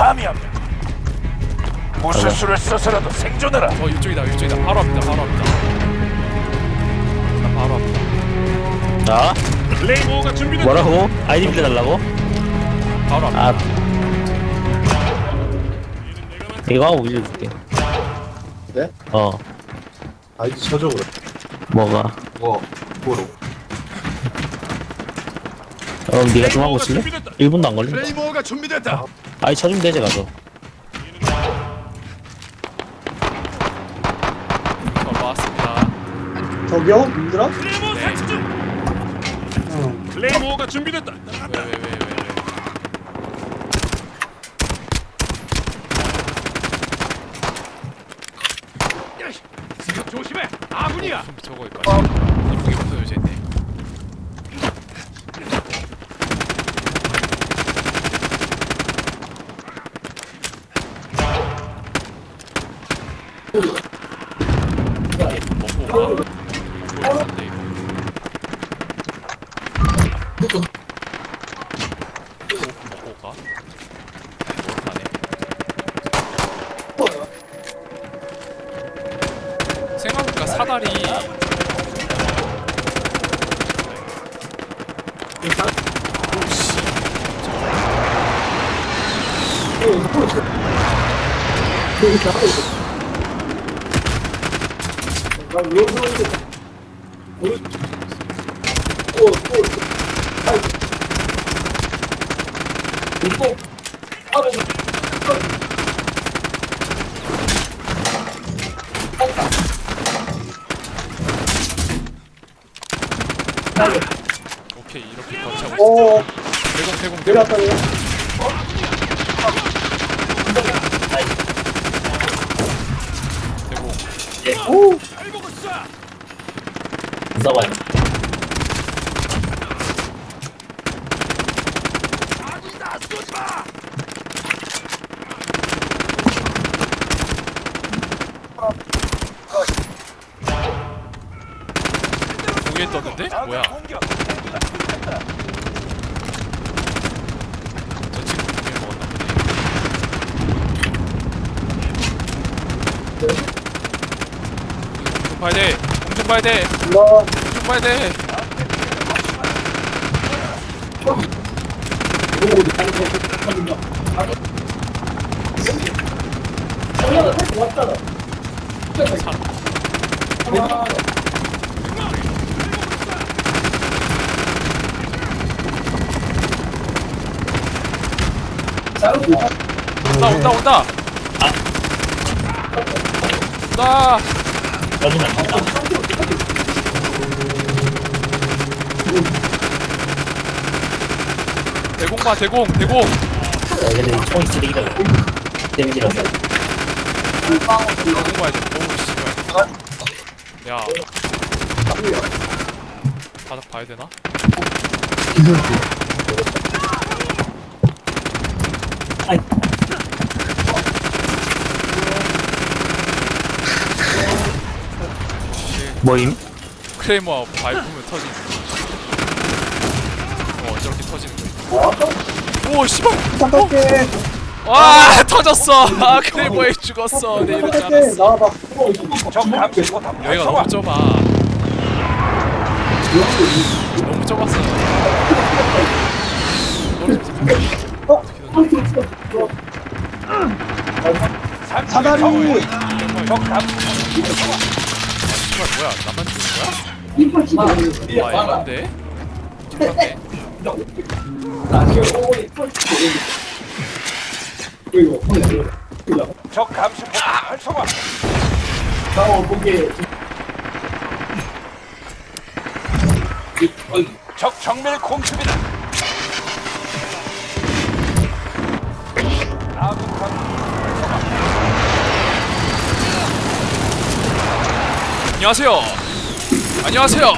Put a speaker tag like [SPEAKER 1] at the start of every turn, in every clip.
[SPEAKER 1] 파미합니다. 무슨 수를 써서라도 생존하라.
[SPEAKER 2] 어 이쪽이다 이쪽이다 바로 앞이다 바로 앞이다 나 바로
[SPEAKER 3] 앞자
[SPEAKER 1] 레이모어가 준비됐다.
[SPEAKER 3] 뭐라고? 아이디 빌려달라고?
[SPEAKER 2] 바로 앞
[SPEAKER 3] 아 이거 하고 빌려줄게
[SPEAKER 4] 네?
[SPEAKER 3] 어
[SPEAKER 4] 아이디 쳐줘 그래
[SPEAKER 3] 뭐가
[SPEAKER 4] 뭐 뭐로
[SPEAKER 3] 그럼 네가 좀 하고 있을래? 1분도 안 걸린다
[SPEAKER 1] 레이모어가 준비됐다.
[SPEAKER 3] 아이 쳐주면 되지 가서
[SPEAKER 2] 저 왔습니다
[SPEAKER 4] 저기요? 님들아?
[SPEAKER 2] 네.
[SPEAKER 1] 설치 중. 레이모어가 준비됐다.
[SPEAKER 2] 왜 왜 왜 왜왜
[SPEAKER 1] 조심해. 아군이야.
[SPEAKER 2] 저거일까 이쁘게 붙어져 있네 먹고 가? 모르겠는데 이거 먹 사다리 오케이 이렇게 거치하고
[SPEAKER 4] 어.
[SPEAKER 2] 대공 대공 대공.
[SPEAKER 4] 내려왔다네요
[SPEAKER 2] 대공.
[SPEAKER 4] 오
[SPEAKER 3] 싸워요
[SPEAKER 2] 공에 떴는데? 뭐야! 봐야 돼!
[SPEAKER 4] 나
[SPEAKER 2] 공좀 봐야 돼! 온다 온다 온다! 온다!
[SPEAKER 3] 여기는 안 된다
[SPEAKER 2] 대공 봐 대공 대공!
[SPEAKER 3] 야, 근데 이 총이 쓰레기다. 데미지라서.
[SPEAKER 2] 대공 봐야 돼. 오우 씨발. 야. 바닥 봐야 되나?
[SPEAKER 3] 뭐임?
[SPEAKER 2] 크레이머 밟으면 터지는 거. 어 저렇게 터지는 거. 오 씨발.
[SPEAKER 4] 잠깐게
[SPEAKER 2] 와 터졌어. 아 크레이머에 죽었어. 내
[SPEAKER 4] 잠깐게
[SPEAKER 2] 알았어.
[SPEAKER 4] 나와봐
[SPEAKER 1] 포탑
[SPEAKER 2] 여기가. 너무 좁아. 너무 좁았어.
[SPEAKER 4] 사다리
[SPEAKER 1] 적
[SPEAKER 2] 씨발 뭐야? 나만 죽는 거야? 와 이건데? 잠깐만.
[SPEAKER 1] 적 감시 포탑 활성화. 적 정밀 공습이다.
[SPEAKER 2] 안녕하세요. 안녕하세요.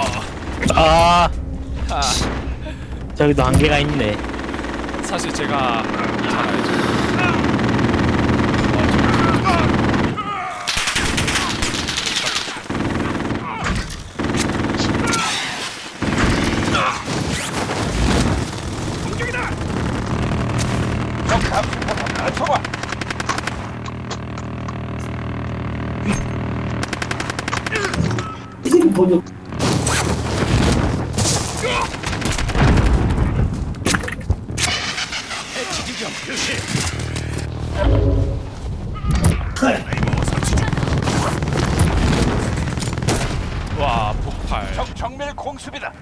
[SPEAKER 3] 아
[SPEAKER 2] 아,
[SPEAKER 3] 저기도 한계가 있네
[SPEAKER 2] 사실 제가 잘 알죠.
[SPEAKER 1] 보조. 지지경 표시.
[SPEAKER 2] 와 폭발.
[SPEAKER 1] 적 정밀 공습이다.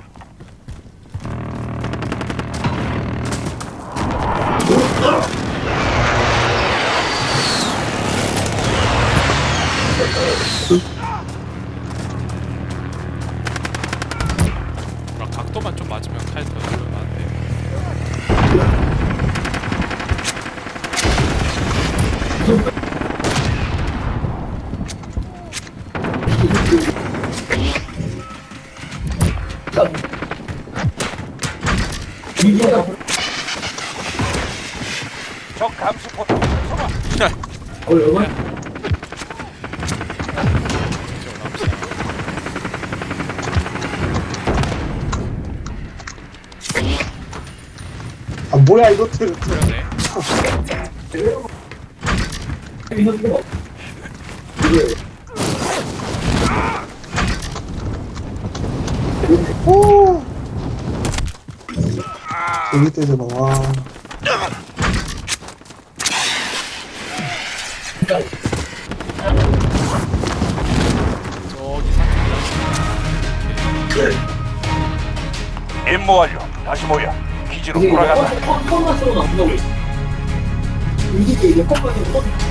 [SPEAKER 1] 감시 포탑 소방. 어, 여보?
[SPEAKER 4] 아, 뭐야, 이것들.
[SPEAKER 2] 그러네. 이거, 이거.
[SPEAKER 4] 오! 재밌다, 저거. 와. 그러니까.
[SPEAKER 2] 저기 산책.
[SPEAKER 1] 임무 완료. 다시 모여. 기지로 돌아가자.
[SPEAKER 3] 이게 이제 컴퍼스